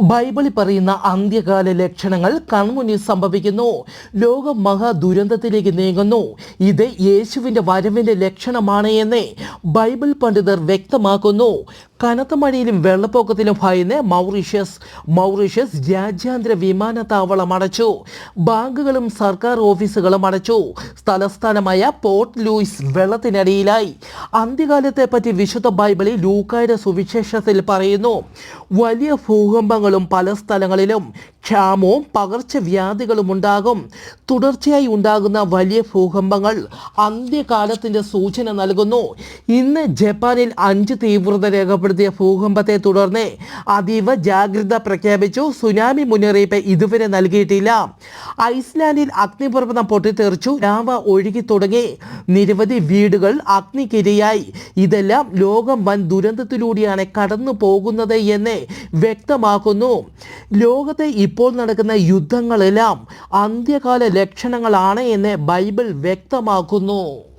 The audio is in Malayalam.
ബൈബിളിൽ പറയുന്ന അന്ത്യകാല ലക്ഷണങ്ങൾ കൺമുന്നിൽ സംഭവിക്കുന്നു. ലോകം മഹാദുരന്തത്തിലേക്ക് നീങ്ങുന്നു. ഇത് യേശുവിന്റെ വരവിന്റെ ലക്ഷണമാണ് എന്ന് ബൈബിൾ പണ്ഡിതർ വ്യക്തമാക്കുന്നു. കനത്ത മഴയിലും വെള്ളപ്പൊക്കത്തിലും ഭയന്ന് മൗറീഷ്യസ് മൗറീഷ്യസ് രാജ്യാന്തര വിമാനത്താവളം അടച്ചു. ബാങ്കുകളും സർക്കാർ ഓഫീസുകളും അടച്ചു. സ്ഥലസ്ഥാനമായ പോർട്ട് ലൂയിസ് വെള്ളത്തിനടിയിലായി. അന്ത്യകാലത്തെപ്പറ്റി വിശുദ്ധ ബൈബിളിൽ ലൂക്കായുടെ സുവിശേഷത്തിൽ പറയുന്നു വലിയ ഭൂകമ്പങ്ങളും പല സ്ഥലങ്ങളിലും ക്ഷാമവും പകർച്ചവ്യാധികളും ഉണ്ടാകും. തുടർച്ചയായി ഉണ്ടാകുന്ന വലിയ ഭൂകമ്പങ്ങൾ അന്ത്യകാലത്തിന്റെ സൂചന നൽകുന്നു. ഇന്ന് ജപ്പാനിൽ അഞ്ച് തീവ്രത രേഖപ്പെടുത്തിയ ഭൂകമ്പത്തെ തുടർന്ന് അതീവ ജാഗ്രത പ്രഖ്യാപിച്ചു. സുനാമി മുന്നറിയിപ്പ് ഇതുവരെ നൽകിയിട്ടില്ല. ഐസ്ലാൻഡിൽ അഗ്നിപർവതം പൊട്ടിത്തെറിച്ചു. ലാവ ഒഴുകി തുടങ്ങി. നിരവധി വീടുകൾ അഗ്നിക്കിരയായി. ഇതെല്ലാം ലോകം വൻ ദുരന്തത്തിലൂടെയാണ് കടന്നു പോകുന്നത് എന്ന് വ്യക്തമാക്കുന്നു. ലോകത്തെ ഇപ്പോൾ നടക്കുന്ന യുദ്ധങ്ങളെല്ലാം അന്ത്യകാല ലക്ഷണങ്ങളാണ് എന്ന് ബൈബിൾ വ്യക്തമാക്കുന്നു.